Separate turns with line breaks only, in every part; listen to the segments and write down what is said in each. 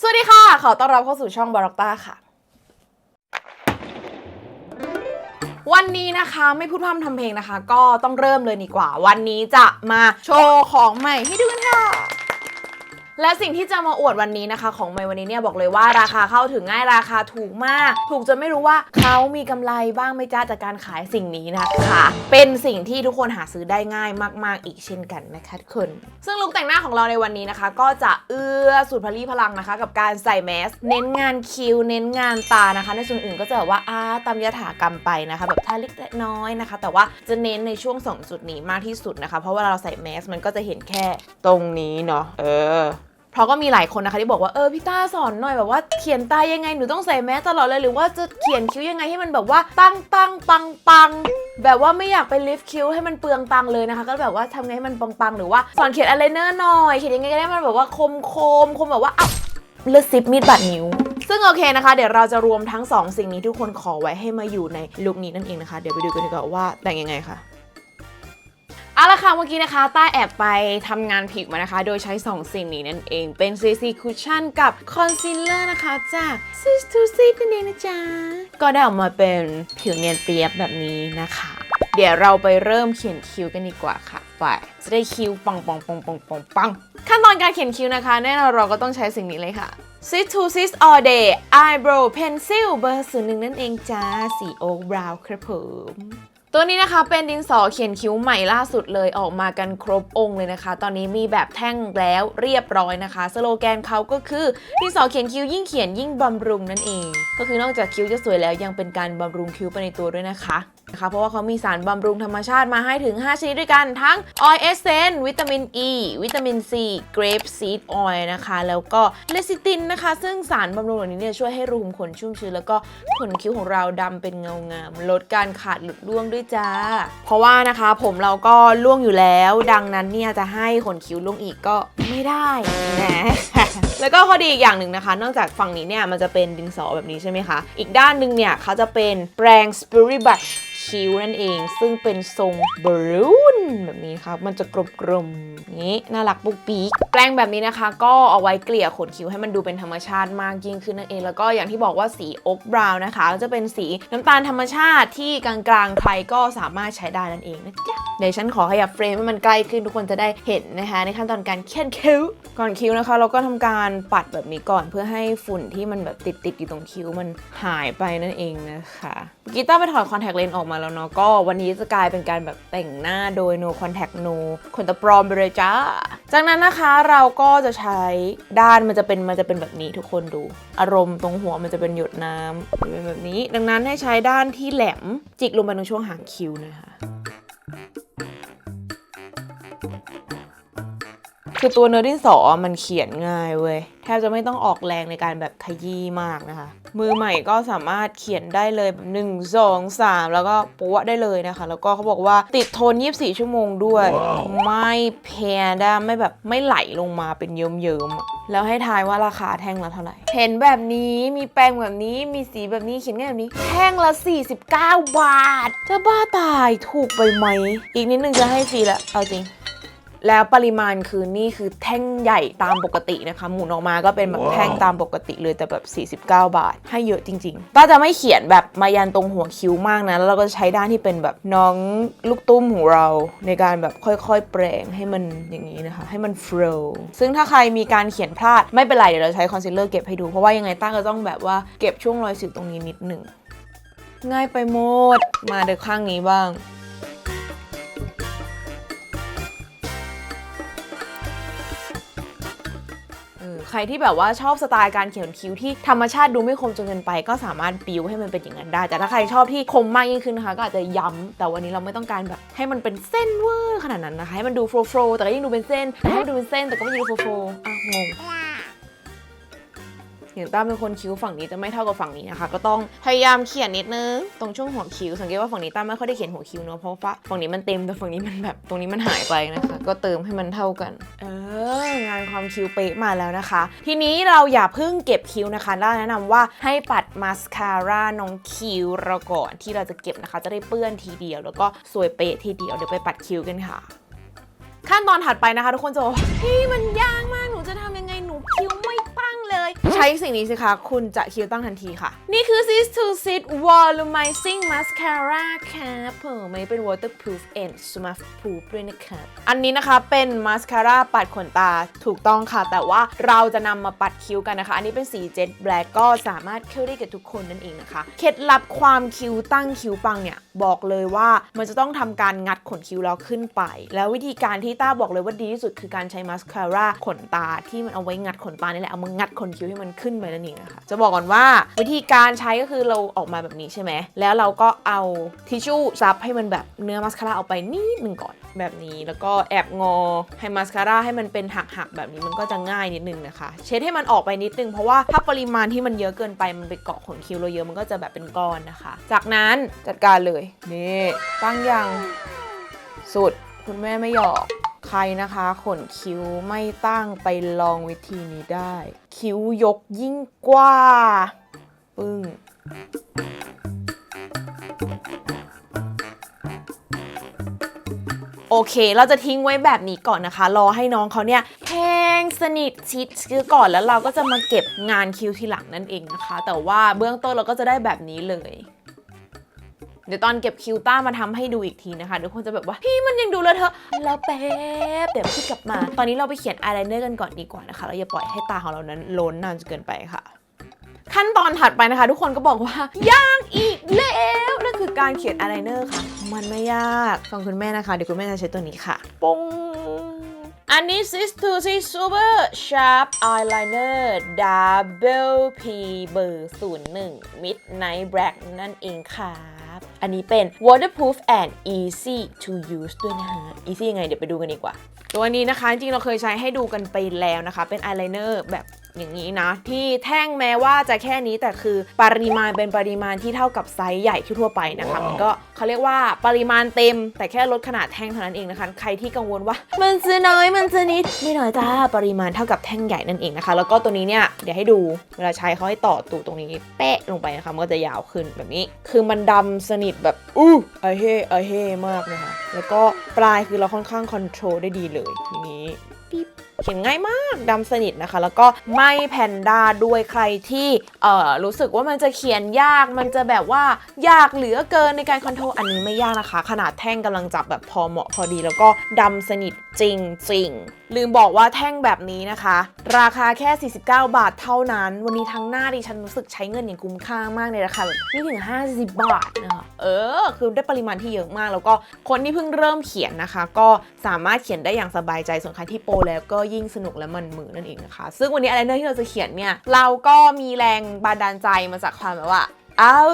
สวัสดีค่ะ ขอต้อนรับเข้าสู่ช่องบาร็อกต้าค่ะ วันนี้นะคะไม่พูดพร่ำทำเพลงนะคะ ก็ต้องเริ่มเลยดีกว่า วันนี้จะมาโชว์ของใหม่ให้ดูกันค่ะ และสิ่งที่จะมาอวดวันนี้นะคะ ของใหม่วันนี้เนี่ยบอกเลยว่าราคาเข้าถึงง่ายราคาถูกมาก ถูกจนไม่รู้ว่าเขามีกำไรบ้างไหม่จ้าจากการขายสิ่งนี้นะคะ เป็นสิ่งที่ทุกคนหาซื้อได้ง่ายมาก ๆ อีกเช่นกันนะคะทุกคน ซึ่งลุคแต่งหน้าของเราในวันนี้นะคะ ก็จะเอื้อสุดพลีพลังนะคะ กับการใส่แมส เน้นงานคิ้วเน้นงานตานะคะ ในส่วนอื่นก็จะแบบว่าอาตามยถากรรมไปนะคะ แบบทาเล็กและน้อยนะคะ แต่ว่าจะเน้นในช่วงสองจุดนี้มากที่สุดนะคะ เพราะว่าเราใส่แมสมันก็จะเห็นแค่ตรงนี้เนาะเออ เพราะก็มีหลายคนนะคะที่บอกว่าเออพี่ต้าสอนหน่อยแบบว่าเขียนตายังไงหนูต้องใส่แมสตลอดเลยหรือว่าจะเขียนคิ้วยังไงให้มันแบบว่าตั้งตั้งปังปังแบบว่าไม่อยากไปลิฟต์คิ้วให้มันเปลืองตังเลยนะคะ ก็แบบว่าทำไงให้มันปังปังหรือว่าสอนเขียนอะไรเนอร์หน่อยเขียนยังไงก็ได้มันแบบว่าคมคมคมแบบว่าอ้าวเลือดซิปมีดบาดนิ้วซึ่งโอเคนะคะ เดี๋ยวเราจะรวมทั้งสองสิ่งนี้ทุกคนขอไว้ให้มาอยู่ในลุคนี้นั่นเองนะคะ เดี๋ยวไปดูกันดีกว่าว่าแต่งยังไงค่ะ เอาละค่ะเมื่อกี้นะคะต้าแอบไปทำงานผิวมานะคะ โดยใช้ 2 สิ่งนี้นั่นเองเป็น CC Cushion กับ Concealer นะคะจาก Sis to Sis นั่นเองนะจ๊ะ ก็ได้ออกมาเป็นผิวเนียนเปียบแบบนี้นะคะ เดี๋ยวเราไปเริ่มเขียนคิ้วกันดีกว่าค่ะ ไป จะได้คิ้วปังปังปังปังปังปังขั้นตอนการเขียนคิ้วนะคะ แน่นอนเราก็ต้องใช้สิ่งนี้เลยค่ะ Sis to Sis All Day Eyebrow Pencil เบอร์ศูนย์หนึ่งนั่นเองจ้าสีโอ๊กบราวน์ครับผม ตัวนี้นะคะเป็นดินสอเขียนคิ้วใหม่ล่าสุดเลยออกมากันครบองค์เลยนะคะ ตอนนี้มีแบบแท่งแล้วเรียบร้อยนะคะ สโลแกนเขาก็คือดินสอเขียนคิ้วยิ่งเขียนยิ่งบำรุงนั่นเอง ก็คือนอกจากคิ้วจะสวยแล้วยังเป็นการบำรุงคิ้วไปในตัวด้วยนะคะ นะคะเพราะว่าเขามีสารบำรุงธรรมชาติมาให้ถึง 5 ชนิดด้วยกันทั้ง oil essence วิตามิน E วิตามิน C grape seed oil นะคะ แล้วก็เลซิตินนะคะ ซึ่งสารบำรุงเหล่านี้เนี่ยช่วยให้รูขุมขนชุ่มชื้น แล้วก็ขนคิ้วของเราดำเป็นเงางาม ลดการขาดหลุดร่วงด้วยจ้า เพราะว่านะคะผมเราก็ร่วงอยู่แล้ว ดังนั้นเนี่ยจะให้ขนคิ้วร่วงอีกก็ไม่ได้นะแล้วก็ข้อดีอีกอย่างหนึ่งนะคะ นอกจากฝั่งนี้เนี่ยมันจะเป็นดินสอแบบนี้ใช่ไหมคะ อีกด้านหนึ่งเนี่ยเขาจะเป็นแปรง Spirit Brush คิ้วนั่นเอง ซึ่งเป็นทรงบรูนแบบนี้ครับมันจะกลมๆนี้น่ารักปุ๊กปีกแปรงแบบนี้นะคะ ก็เอาไว้เกลี่ยขนคิ้วให้มันดูเป็นธรรมชาติมากยิ่งขึ้นนั่นเอง แล้วก็อย่างที่บอกว่าสีอกบราวน์นะคะก็จะเป็นสีน้ำตาลธรรมชาติที่กลางๆใครก็สามารถใช้ได้นั่นเองนะจ๊ะเดี๋ยวฉันขอขยับเฟรมให้มันใกล้ขึ้นทุกคนจะได้เห็นนะคะ ในขั้นตอนการเขียนคิ้วก่อนคิ้วนะคะ เราก็ทำการปัดแบบนี้ก่อนเพื่อให้ฝุ่นที่มันแบบติดๆอยู่ตรงคิ้วมันหายไปนั่นเองนะคะเมื่อกีต้าไปถอดคอนแทคเลนส์ออกมาแล้วเนาะก็วันนี้จะกลายเป็นการแบบแต่งหน้าโดย no contact no ขนตาปลอมไปเลยจ้า จากนั้นนะคะเราก็จะใช้ด้านมันจะเป็นมันจะเป็นแบบนี้ทุกคนดู อารมณ์ตรงหัวมันจะเป็นหยดน้ำเป็นแบบนี้ ดังนั้นให้ใช้ด้านที่แหลมจิกลงไปตรงช่วงหางคิ้วนะคะ คือตัวเนื้อดินสอมันเขียนง่ายเว้ยแทบจะไม่ต้องออกแรงในการแบบขยี้มากนะคะ มือใหม่ก็สามารถเขียนได้เลยแบบหนึ่งสองสามแล้วก็ปัวได้เลยนะคะ แล้วก็เขาบอกว่าติดทน 24 ชั่วโมงด้วยไม่แพ้ได้ไม่แบบไม่ไหลลงมาเป็นเยิ้มๆอะแล้วให้ทายว่าราคาแท่งละเท่าไหร่ เห็นแบบนี้มีแปรงแบบนี้มีสีแบบนี้เขียนง่ายแบบนี้ แท่งละ 49 บาทจะบ้าตายถูกไปไหม อีกนิดนึงจะให้ฟรีละเอาจริง แล้วปริมาณคือนี่คือแท่งใหญ่ตามปกตินะคะ หมุนออกมาก็เป็นแบบ
ว้าว
แท่งตามปกติเลยแต่แบบ 49 บาท ให้เยอะจริงๆต้าจะไม่เขียนแบบมายันตรงหัวคิ้วมากนะแล้วเราก็จะใช้ด้านที่เป็นแบบน้องลูกตุ้มของเรา ในการแบบค่อยๆ แปรงให้มันอย่างนี้นะคะ ให้มันโฟล์ซึ่งถ้าใครมีการเขียนพลาดไม่เป็นไรเดี๋ยวเราใช้คอนซีลเลอร์เก็บให้ดู เพราะว่ายังไงต้าก็ต้องแบบว่าเก็บช่วงรอยสิวตรงนี้นิดหนึ่งง่ายไปหมดมาเดี๋ยวข้างนี้บ้าง รที่แบบว่าชอบสไตล์การเขียนคิ้วที่ธรรมชาติดูไม่คมจนเกินไป ก็สามารถปิ้วให้มันเป็นอย่างนั้นได้ แต่ถ้าใครชอบที่คมมากยิ่งขึ้นนะคะ ก็อาจจะย้ำแต่วันนี้เราไม่ต้องการแบบให้มันเป็นเส้นเวอร์ขนาดนั้นนะคะให้มันดูโฟล์ฟล์แต่ก็ยังดูเป็นเส้นให้ดูเป็นเส้นแต่ก็ไม่ดูโฟล์โฟล์อะงง อย่างต้าเป็นคนคิ้วฝั่งนี้จะไม่เท่ากับฝั่งนี้นะคะ ก็ต้องพยายามเขียนนิดนึงตรงช่วงหัวคิ้ว สังเกตว่าฝั่งนี้ต้าไม่ค่อยได้เขียนหัวคิ้วเนอะเพราะว่าฝั่งนี้มันเต็มแต่ฝั่งนี้มันแบบตรงนี้มันหายไปนะคะ ก็เติมให้มันเท่ากัน เอองานความคิ้วเป๊ะมาแล้วนะคะ ทีนี้เราอย่าเพิ่งเก็บคิ้วนะคะด้าแนะนำว่าให้ปัดมาสคาร่าน้องคิ้วเราก่อนที่เราจะเก็บนะคะ จะได้เปื้อนทีเดียว แล้วก็สวยเป๊ะทีเดียวเดี๋ยวไปปัดคิ้วกันค่ะ ขั้นตอนถัดไปนะคะ ทุกคนจะบอกว่าเฮ้ยมันยากม ใช้สิ่งนี้สิคะ คุณจะคิ้วตั้งทันทีค่ะ นี่คือ Sis to Sit Volumizing Mascara ครับผมมันเป็น waterproof and smart proof ด้วยนะครับ อันนี้นะคะเป็นมาสคาร่าปัดขนตาถูกต้องค่ะ แต่ว่าเราจะนำมาปัดคิ้วกันนะคะ อันนี้เป็นสีเจ็ตแบล็กก็สามารถเข้าได้กับทุกคนนั่นเองนะคะ เคล็ดลับความคิ้วตั้งคิ้วปังเนี่ย บอกเลยว่ามันจะต้องทำการงัดขนคิ้วแล้วขึ้นไป แล้ววิธีการที่ต้าบอกเลยว่าดีที่สุดคือการใช้มาสคาร่าขนตาที่มันเอาไว้งัดขนตานี่แหละเอามางัดขนคิ้วให้มันขึ้นไปนั่นเองนะคะจะบอกก่อนว่าวิธีการใช้ก็คือเราออกมาแบบนี้ใช่ไหม แล้วเราก็เอาทิชชู่ซับให้มันแบบเนื้อมาสคาร่าเอาไปนิดนึงก่อนแบบนี้แล้วก็แอบงอให้มาสคาร่าให้มันเป็นหักๆแบบนี้มันก็จะง่ายนิดนึงนะคะ เช็ดให้มันออกไปนิดนึงเพราะว่าถ้าปริมาณที่มันเยอะเกินไปมันไปเกาะขนคิ้วเราเยอะมันก็จะแบบเป็นก้อนนะคะ จากนั้นจัดการเลยนี่ตั้งยังสุดคุณแม่ไม่หยอก ใครนะคะขนคิ้วไม่ตั้งไปลองวิธีนี้ได้ คิ้วยกยิ่งกว่า ปึ้งโอเค เราจะทิ้งไว้แบบนี้ก่อนนะคะ รอให้น้องเขาเนี่ยแห้งสนิทชิดคือก่อนแล้วเราก็จะมาเก็บงานคิ้วทีหลังนั่นเองนะคะ แต่ว่าเบื้องต้นเราก็จะได้แบบนี้เลย เดี๋ยวตอนเก็บคิวต้ามาทำให้ดูอีกทีนะคะทุกคนจะแบบว่าพี่มันยังดูเลอะเทอะแล้วแป๊บเดี๋ยวพี่กลับมา ตอนนี้เราไปเขียนอายไลเนอร์กันก่อนดีกว่านะคะ เราอย่าปล่อยให้ตาของเรานั้นล้นนานจนเกินไปค่ะ ขั้นตอนถัดไปนะคะ ทุกคนก็บอกว่ายากอีกแล้วนั่นคือการเขียนอายไลเนอร์ค่ะ มันไม่ยากฟังคุณแม่นะคะเดี๋ยวคุณแม่จะใช้ตัวนี้ค่ะปงอันนี้ Sis to Sis Super Sharp Eyeliner Double P เบอร์01 Midnight Black นั่นเองค่ะ อันนี้เป็น waterproof and easy to use ด้วยนะฮะ easy ยังไงเดี๋ยวไปดูกันดีกว่า ตัวนี้นะคะ จริงๆเราเคยใช้ให้ดูกันไปแล้วนะคะ เป็นอายไลเนอร์แบบ อย่างนี้นะ ที่แท่งแม้ว่าจะแค่นี้แต่คือปริมาณเป็นปริมาณที่เท่ากับไซส์ใหญ่ทั่วๆไปนะคะ มันก็เขาเรียกว่าปริมาณเต็ม แต่แค่ลดขนาดแท่งเท่านั้นเองนะคะ ใครที่กังวลว่า มันจะน้อยมันจะนิดไม่น้อยจ้าปริมาณเท่ากับแท่งใหญ่นั่นเองนะคะ แล้วก็ตัวนี้เนี่ยเดี๋ยวให้ดูเวลาใช้เขาให้ต่อตูดตรงนี้เป๊ะลงไปนะคะมันก็จะยาวขึ้นแบบนี้ คือมันดำสนิทแบบอู้ไอเฮ่ไอเฮ่มากนะคะแล้วก็ปลายคือเราค่อนข้างคอนโทรลได้ดีเลยทีนี้ปิ๊บเขียนง่ายมากดำสนิทนะคะ แล้วก็ไม่แพนด้าด้วยใครที่เอ่อรู้สึกว่ามันจะเขียนยากมันจะแบบว่ายากเหลือเกินในการคอนโทรลอันนี้ไม่ยากนะคะ ขนาดแท่งกำลังจับแบบพอเหมาะพอดี แล้วก็ดำสนิทจริงจริงลืมบอกว่าแท่งแบบนี้นะคะ ราคาแค่ 49 บาทเท่านั้น วันนี้ทั้งหน้าดิฉันรู้สึกใช้เงินอย่างคุ้มค่ามากในราคาแบบไม่ถึง 50 บาทนะคะเออ คือได้ปริมาณที่เยอะมาก แล้วก็คนที่เพิ่งเริ่มเขียนนะคะ ก็สามารถเขียนได้อย่างสบายใจส่วนใครที่โปรแล้วก็ยิ่งสนุกและมันมือนั่นเองนะคะ ซึ่งวันนี้อะไรเนอร์ที่เราจะเขียนเนี่ย เราก็มีแรงบันดาลใจมาจากความแบบว่า อ้าว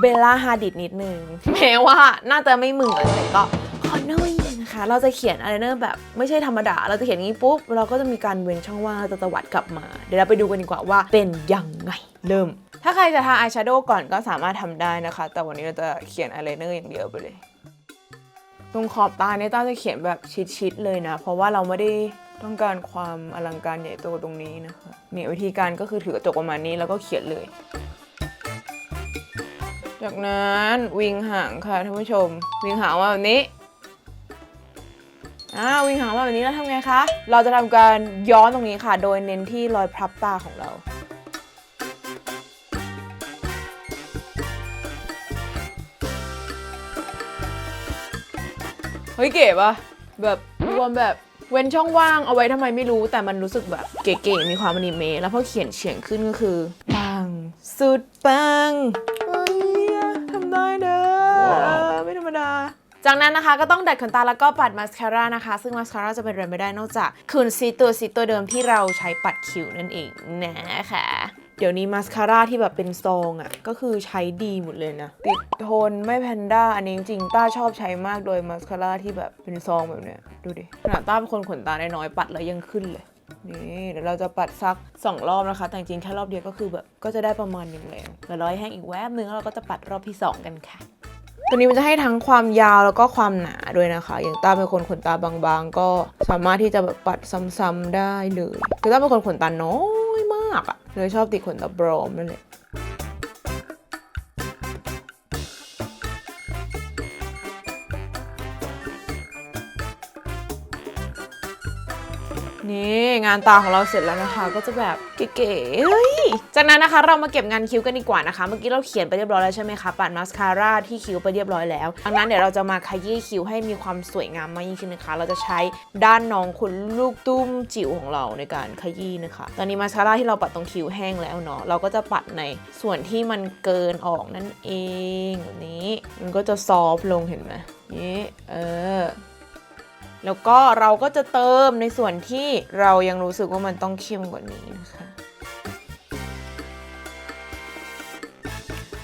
เบลล่าฮาดิดนิดนึงแม้ว่าน่าจะไม่เหมือนแต่ก็ขอหน่อยนะคะเราจะเขียนอะไรเนอร์แบบไม่ใช่ธรรมดา เราจะเขียนอย่างนี้ปุ๊บ เราก็จะมีการเว้นช่องว่างจะตวัดกลับมา เดี๋ยวเราไปดูกันดีกว่าว่าเป็นยังไงเริ่ม ถ้าใครจะทาอายแชโดว์ก่อนก็สามารถทำได้นะคะ แต่วันนี้เราจะเขียนอายไลเนอร์อย่างเดียวไปเลย ตรงขอบตาเนี่ยต้าจะเขียนแบบชิดๆเลยนะ เพราะว่าเราไม่ได้ต้องการความอลังการใหญ่โตตรงนี้นะคะเนี่ยวิธีการก็คือถือกระจกประมาณนี้แล้วก็เขียนเลย จากนั้นวิงหางค่ะท่านผู้ชม วิงหางมาแบบนี้อ่าวิงหางมาแบบนี้แล้วทำไงคะ เราจะทำการย้อนตรงนี้ค่ะ โดยเน้นที่รอยพับตาของเรา เฮ้ยเก๋ปะแบบรวมแบบเว้นช่องว่างเอาไว้ทำไมไม่รู้แต่มันรู้สึกแบบเก๋ๆมีความอนิเมะแล้วพอเขียนเฉียงขึ้นก็คือปังสุดปังเฮ้ยทำได้เด้อไม่ธรรมดาจากนั้นนะคะก็ต้องดัดขนตาแล้วก็ปัดมาสคาร่านะคะ ซึ่งมาสคาร่าจะเป็นอะไรไม่ได้นอกจากคืนซีตัวซีตัวเดิมที่เราใช้ปัดคิ้วนั่นเองนะคะ เดี๋ยวนี้มาสคาร่าที่แบบเป็นซองอะ ก็คือใช้ดีหมดเลยนะ ติดทนไม่แพนด้า อันนี้จริงต้าชอบใช้มากโดยมาสคาร่าที่แบบเป็นซองแบบเนี้ย ดูดิขนาดต้าเป็นคนขนตาน้อยๆปัดแล้วยังขึ้นเลยนี่เดี๋ยวเราจะปัดซัก 2 รอบนะคะ แต่จริงแค่รอบเดียวก็คือแบบก็จะได้ประมาณหนึงแล้วเดี๋ยวรอให้แห้งอีกแวบนึงแล้วเราก็จะปัดรอบที่ 2 กันค่ะ ตัวนี้มันจะให้ทั้งความยาวแล้วก็ความหนาด้วยนะคะ อย่างต้าเป็นคนขนตาบางๆ ก็สามารถที่จะแบบปัดซ้ำๆได้เลยคือต้าเป็นคนขนตาน้อยมากอะเลยชอบติดขนตาบรอมนั่นแหละ นี่งานตาของเราเสร็จแล้วนะคะ ก็จะแบบเก๋ๆเฮ้ยจากนั้นนะคะเรามาเก็บงานคิ้วกันดีกว่านะคะ เมื่อกี้เราเขียนไปเรียบร้อยแล้วใช่ไหมคะปัดมาสคาร่าที่คิ้วไปเรียบร้อยแล้วดังนั้นเดี๋ยวเราจะมาขยี้คิ้วให้มีความสวยงามมากยิ่งขึ้นนะคะ เราจะใช้ด้านน้องคนลูกตุ้มจิ๋วของเราในการขยี้นะคะ ตอนนี้มาสคาร่าที่เราปัดตรงคิ้วแห้งแล้วเนาะเราก็จะปัดในส่วนที่มันเกินออกนั่นเองแบบนี้มันก็จะซอฟต์ลงเห็นไหมนี่เออ แล้วก็เราก็จะเติมในส่วนที่เรายังรู้สึกว่ามันต้องเข้มกว่านี้นะคะ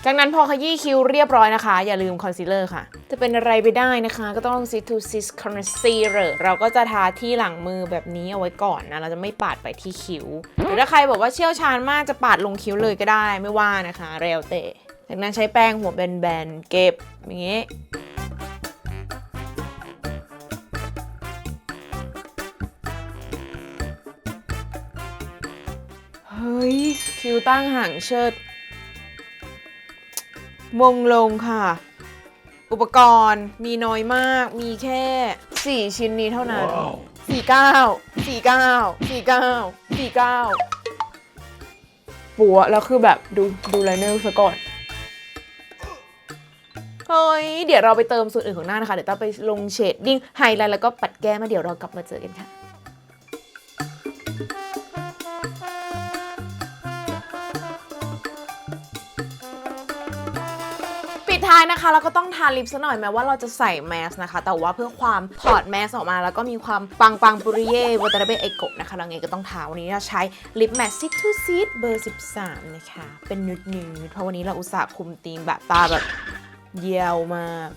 จากนั้นพอขยี้คิ้วเรียบร้อยนะคะ อย่าลืมคอนซีลเลอร์ค่ะ จะเป็นอะไรไปได้นะคะ ก็ต้อง Sit to Sis Concealer เราก็จะทาที่หลังมือแบบนี้เอาไว้ก่อนนะ เราจะไม่ปาดไปที่คิ้ว หรือถ้าใครบอกว่าเชี่ยวชาญมากจะปาดลงคิ้วเลยก็ได้ไม่ว่านะคะเร็วเตะจากนั้นใช้แป้งหัวแบนๆเก็บอย่างงี้ คิวตั้งห่างเชิด มงลงค่ะ อุปกรณ์มีน้อยมาก มีแค่ 4 ชิ้นนี้เท่านั้น 49 49 49 49ปัวแล้วคือแบบดูดูไลเนอร์ซะก่อน เฮ้ย เดี๋ยวเราไปเติมส่วนอื่นของหน้านะคะ เดี๋ยวต้องไปลงเชดดิ้งไฮไลท์แล้วก็ปัดแก้มมาเดี๋ยวเรากลับมาเจอกันค่ะ ท้ายนะคะแล้วก็ต้องทาลิปซะหน่อยแม้ว่าเราจะใส่แมสนะคะ แต่ว่าเพื่อความถอดแมสออกมา แล้วก็มีความปังปังปุริเย่วัตาเบะไอโกะนะคะเราไงก็ต้องทาวันนี้เราใช้ลิปแมสซิทูซีดเบอร์ 13 นะคะ เป็นนุดนูดเพราะวันนี้เราอุตส่าห์คุมธีมแบบตาแบบเยียวมาก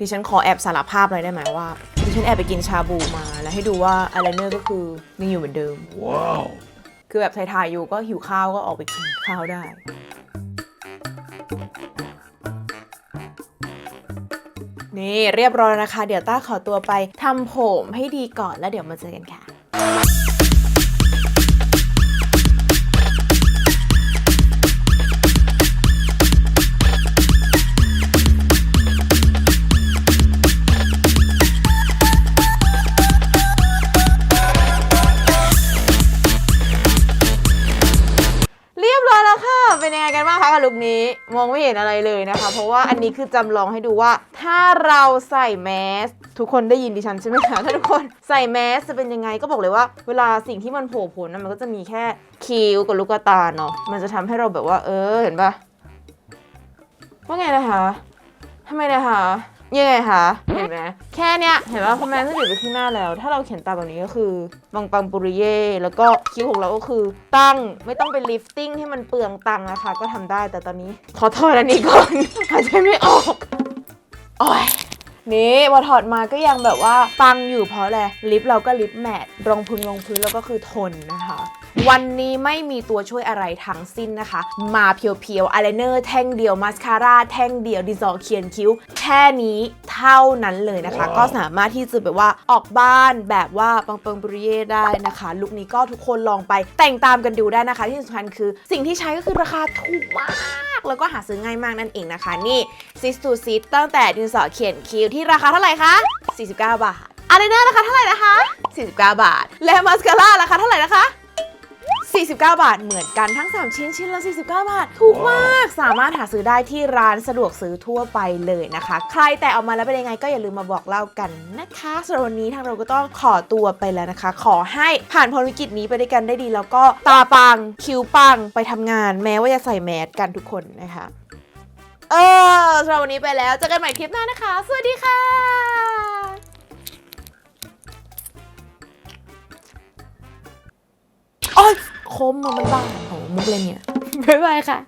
ดิฉันขอแอบสารภาพเลยได้ไหมว่าดิฉันแอบไปกินชาบูมาแล้วให้ดูว่าอายไลเนอร์ก็คือยังอยู่เหมือนเดิม
Wow.
คือแบบถ่ายๆอยู่ก็หิวข้าวก็ออกไปกินข้าวได้ นี่เรียบร้อยนะคะ เดี๋ยวต้าขอตัวไปทำผมให้ดีก่อนแล้วเดี๋ยวมาเจอกันค่ะ เป็นยังไงกันบ้างคะกับลุคนี้มองไม่เห็นอะไรเลยนะคะ เพราะว่าอันนี้คือจำลองให้ดูว่า ถ้าเราใส่แมสทุกคนได้ยินดิฉันใช่ไหมคะถ้าทุกคนใส่แมสจะเป็นยังไงก็บอกเลยว่า เวลาสิ่งที่มันโผล่ผลนะมันก็จะมีแค่คิ้วกับลูกตาเนาะมันจะทำให้เราแบบว่า เออเห็นปะว่าไงนะคะทำไมนะคะ ยังไงคะ เห็นไหมแค่เนี้ยเห็นว่าพอแมสจะอยู่ไปข้างหน้าแล้ว ถ้าเราเขียนตาแบบนี้ก็คือปังปังปุริเย่แล้วก็คิ้วของเราก็คือตั้งไม่ต้องไปลิฟติ้งที่มันเปลืองตังค์นะคะ ก็ทำได้แต่ตอนนี้ ขอถอดอันนี้ก่อนหายใจไม่ออกโอ้ยนี่พอถอดมาก็ยังแบบว่าปังอยู่เพราะอะไรลิปเราก็ลิปแมตต์รองพื้นรองพื้นแล้วก็คือทนนะคะ วันนี้ไม่มีตัวช่วยอะไรทั้งสิ้นนะคะ มาเพียวๆอายไลเนอร์แท่งเดียวมาสคาร่าแท่งเดียวดินสอเขียนคิ้ว แค่นี้เท่านั้นเลยนะคะ
ว้าว
ก็สามารถที่จะแบบว่าออกบ้านแบบว่าปังปังๆบริเย่ได้นะคะลุคนี้ก็ทุกคนลองไปแต่งตามกันดูได้นะคะ ที่สำคัญคือสิ่งที่ใช้ก็คือราคาถูกมากแล้วก็หาซื้อง่ายมากนั่นเองนะคะ นี่ซิสตูซิสตั้งแต่ดินสอเขียนคิ้วที่ราคาเท่าไหร่คะ 49 บาทอายไลเนอร์ราคาเท่าไหร่นะคะ 49 บาท และมาสคาร่าราคาเท่าไหร่นะคะ 49 บาทเหมือนกันทั้ง 3 ชิ้นชิ้นละ 49 บาท ถูกมาก สามารถหาซื้อได้ที่ร้านสะดวกซื้อทั่วไปเลยนะคะ ใครแต่เอามาแล้วเป็นยังไงก็อย่าลืมมาบอกเล่ากันนะคะสำหรับวันนี้ทางเราก็ต้องขอตัวไปแล้วนะคะ ขอให้ผ่านพ้นวิกฤตนี้ไปด้วยกันได้ดี แล้วก็ตาปังคิ้วปังไปทำงานแม้ว่าจะใส่แมสกันทุกคนนะคะเออสำหรับวันนี้ไปแล้วเจอกันใหม่คลิปหน้านะคะ สวัสดีค่ะโอ้ย คมอะมันบ้าโหมุกเลยเนี่ยบ๊ายบายค่ะ